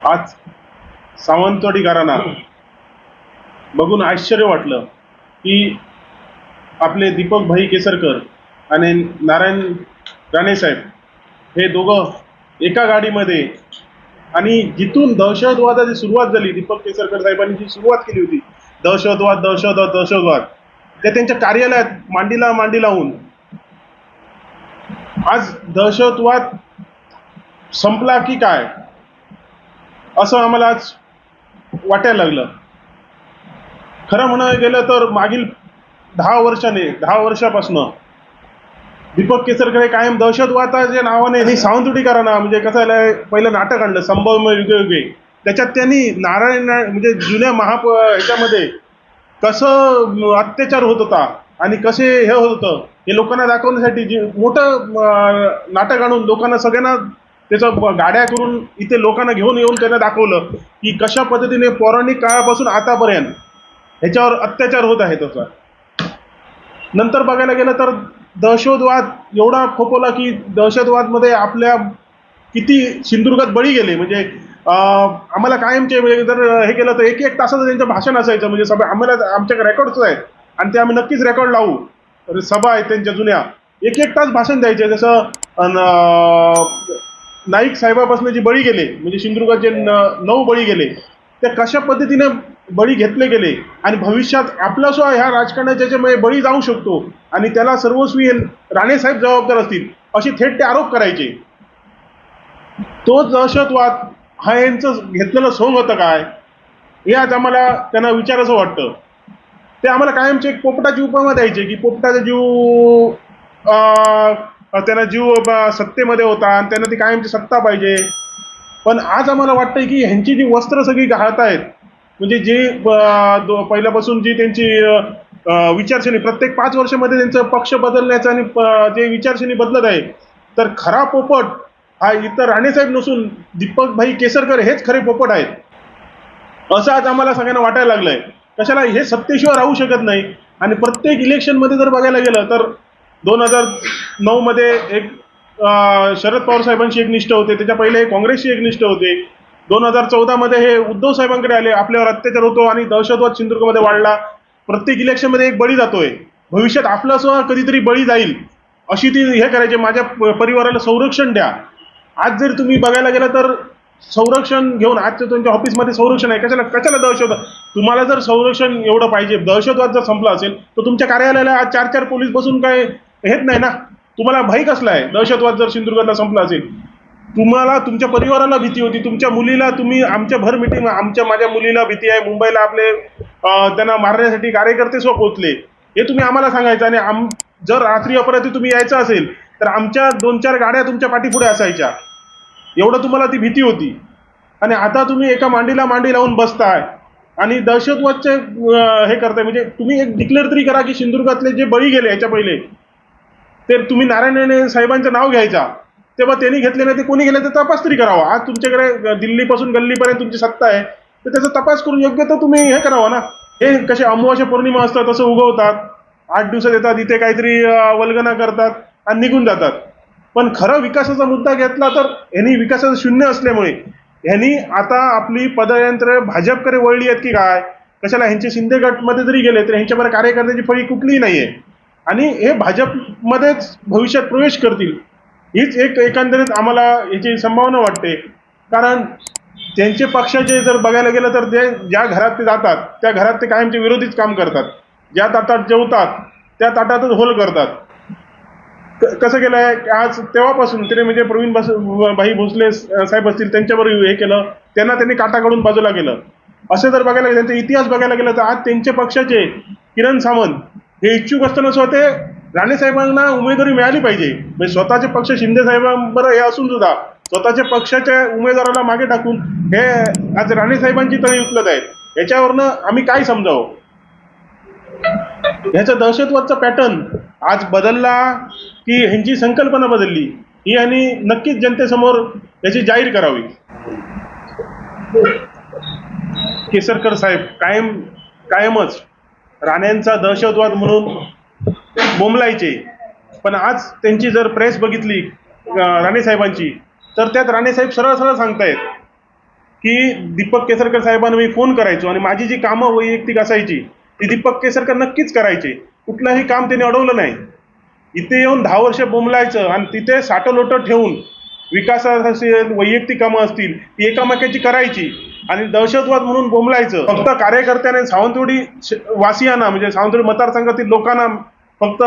आज सावंतवाडी घराणा बघून आश्चर्य वाटलं की आपले दीपक भाई केसरकर आणि नारायण राणेसाहेब हे दोघं एका गाडीमध्ये आणि जिथून दहशतवादाची सुरुवात झाली दीपक केसरकर साहेबांनी जी सुरुवात केली होती दहशतवाद दहशतवाद दहशतवाद ते त्यांच्या कार्यालयात मांडीला मांडी लावून आज दहशतवाद संपला की काय? असं आम्हाला आज वाटायला लागलं. खरं म्हणायला गेलं तर मागील दहा वर्षाने दहा वर्षापासनं दीपक केसरकडे कायम दहशतवादाच्या नावाने हे सावंतवाडी म्हणजे कसं आहे पहिलं नाटक आणलं संभव युगे त्याच्यात त्यांनी नारायण म्हणजे जुन्या महाप ह्याच्यामध्ये कसं अत्याचार होत होता आणि कसे हे होत होतं हे लोकांना दाखवण्यासाठी जे मोठं नाटक आणून लोकांना सगळ्यांना त्याचं गाड्या करून इथे लोकांना घेऊन येऊन त्यांना दाखवलं की कशा पद्धतीने पौराणिक काळापासून आतापर्यंत ह्याच्यावर अत्याचार होत आहे त्याचा नंतर बघायला गेलं तर दहशतवाद एवढा खोपवला की दहशतवादमध्ये आपल्या किती सिंधुदुर्गात बळी गेले. म्हणजे आम्हाला कायमचे म्हणजे जर हे केलं तर एक एक तासाचं त्यांचं भाषण असायचं. म्हणजे सभा आम्हाला आमच्याकडे रेकॉर्ड्स आहेत आणि ते आम्ही नक्कीच रेकॉर्ड लावू. सभा आहेत त्यांच्या जुन्या. एक एक तास भाषण द्यायचे. जसं नाईक साहेबापासून जे बळी गेले म्हणजे सिंधुदुर्गात न- नऊ बळी गेले ते कशा पद्धतीने बळी घेतले गेले आणि भविष्यात आपला सुद्धा ह्या राजकारणात ज्याच्यामुळे बळी जाऊ शकतो आणि त्याला सर्वस्वी राणेसाहेब जबाबदार असतील असे थेट ते आरोप करायचे. तोच दहशतवाद हा यांचं घेतलेलं सोंग होतं काय? हे आज आम्हाला त्यांना विचारायचं वाटतं. ते आम्हाला कायमचे एक पोपटाची उपमा द्यायचे की पोपटाचा जीव अं, त्यांना जीव सत्तेमध्ये होता आणि त्यांना ती कायमची सत्ता पाहिजे. पण आज आम्हाला वाटतंय की ह्यांची जी वस्त्र सगळी घालत आहेत म्हणजे जी दो- पहिल्यापासून जी त्यांची अं, विचारसरणी प्रत्येक पाच वर्षामध्ये त्यांचं पक्ष बदलण्याचं आणि प- जे विचारसरणी बदलत आहे तर खरा पोपट हा इतर राणेसाहेब नसून दीपकभाई केसरकर हेच खरे पोपट आहेत. असं आज आम्हाला सगळ्यांना वाटायला लागलंय. कशाला हे सत्तेशिवाय राहू शकत नाही. आणि प्रत्येक इलेक्शनमध्ये जर बघायला गेलं तर दोन हजार नऊमध्ये एक शरद पवार साहेबांशी एक निष्ठ होते. त्याच्या पहिले काँग्रेसशी एक निष्ठ होते. दोन हजार चौदामध्ये हे उद्धव साहेबांकडे आले. आपल्यावर अत्याचार होतो आणि दहशतवाद सिंधुदुर्गमध्ये वाढला. प्रत्येक इलेक्शनमध्ये एक बळी जातोय. भविष्यात आपला सुद्धा कधीतरी बळी जाईल. अशी ती हे करायचे. माझ्या प- परिवाराला संरक्षण द्या. आज जर तुम्ही बघायला गेलं तर संरक्षण घेऊन आजच्या तुमच्या ऑफिसमध्ये संरक्षण आहे. कशाला कशाला दहशतवाद तुम्हाला जर संरक्षण एवढं पाहिजे दहशतवाद जर संपला असेल तर तुमच्या कार्यालयाला आज चार चार पोलीस बसून काय हेच नाही ना. तुम्हाला भाई कसला आहे? दहशतवाद जर सिंधुदुर्गातला संपला असेल तुम्हाला तुमच्या परिवाराला भीती होती तुमच्या मुलीला तुम्ही आमच्या भर मिटिंग आमच्या माझ्या मुलीला भीती आहे मुंबईला आपले त्यांना मारण्यासाठी कार्यकर्ते स्व पोहोचले हे तुम्ही आम्हाला सांगायचं आणि आम जर रात्री अपराधी तुम्ही यायचं असेल तर आमच्या दोन चार गाड्या तुमच्या पाठीपुढे असायच्या. एवढं तुम्हाला ती भीती होती. आणि आता तुम्ही एका मांडीला मांडी लावून बसताय. आणि दहशतवादचे हे करताय. म्हणजे तुम्ही एक डिक्लेअर तरी करा की सिंधुदुर्गातले जे बळी गेले याच्या पहिले ते तुम्ही नारायण राणे साहेबांचं नाव घ्यायचा. तेव्हा त्यांनी घेतले नाही ते कोणी गेले तर तपास तरी करावा. आज तुमच्याकडे दिल्लीपासून गल्लीपर्यंत तुमची सत्ता आहे. तर त्याचा तपास करून योग्य तर तुम्ही हे करावा ना. हे कसे अमावस्या पौर्णिमा असतात तसं उगवतात. आठ दिवसात येतात इथे काहीतरी वल्गना करतात आणि निघून जातात. पण खरं विकासाचा मुद्दा घेतला तर ह्यांनी विकासाचं शून्य असल्यामुळे ह्यांनी आता आपली पदयंत्र भाजपकडे वळली आहेत की काय? कशाला ह्यांचे शिंदे गटमध्ये जरी गेले तर ह्यांच्यामध्ये कार्यकर्त्याची फळी कुठलीही नाही आहे आणि हे भाजपमध्येच भविष्यात प्रवेश करतील. हीच एक एकंदरीत आम्हाला याची संभावना वाटते. कारण त्यांचे पक्षाचे जर बघायला गेलं तर ते ज्या घरात ते जातात त्या घरात ते कायमचे विरोधीच काम करतात. ज्या ताटात जेवतात त्या ताटातच होल करतात. कसं केलं आहे आज तेव्हापासून तिने म्हणजे प्रवीण बस भाई भोसले साहेब असतील त्यांच्यावर हे केलं त्यांना त्यांनी काटाकडून बाजूला केलं. असं जर बघायला गेलं त्यांचा इतिहास बघायला गेलं तर आज त्यांच्या पक्षाचे किरण सावंत हे इच्छुक असताना सुद्धा ते राणे साहेबांना उमेदवारी मिळाली पाहिजे. म्हणजे स्वतःचे पक्ष शिंदे साहेबांबरोबर हे असून सुद्धा स्वतःच्या पक्षाच्या उमेदवाराला मागे टाकून हे आज राणे साहेबांची तळी उचलत आहेत. याच्यावरनं आम्ही काय समजावं? ह्याचा दहशतवादचा पॅटर्न आज बदलला की ह्यांची संकल्पना बदलली ही आणि नक्कीच जनतेसमोर याची जाहीर करावी. केसरकर साहेब कायम कायमच राण्यांचा दहशतवाद म्हणून बोंबलायचे. पण आज त्यांची जर प्रेस बघितली राणेसाहेबांची राणे साहेबांची तर त्यात राणेसाहेब सरळ सरळ सांगतायत की दीपक केसरकर साहेबांना मी फोन करायचो आणि माझी जी कामं वैयक्तिक असायची ती दीपक केसरकर नक्कीच करायचे. कुठलंही काम त्यांनी अडवलं नाही. इथे येऊन दहा वर्ष बोंबलायचं आणि तिथे साठं ठेवून विकासात असेल वैयक्तिक कामं असतील ती एकामेकाची करायची. आणि दहशतवाद म्हणून बोंबलायचं. फक्त कार्यकर्त्याने सावंतवाडी वासियांना म्हणजे सावंतवाडी मतदारसंघातील लोकांना फक्त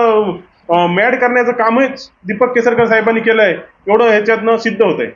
मॅड करण्याचं कामच दीपक केसरकर साहेबांनी केलंय. एवढं ह्याच्यातनं सिद्ध होतंय.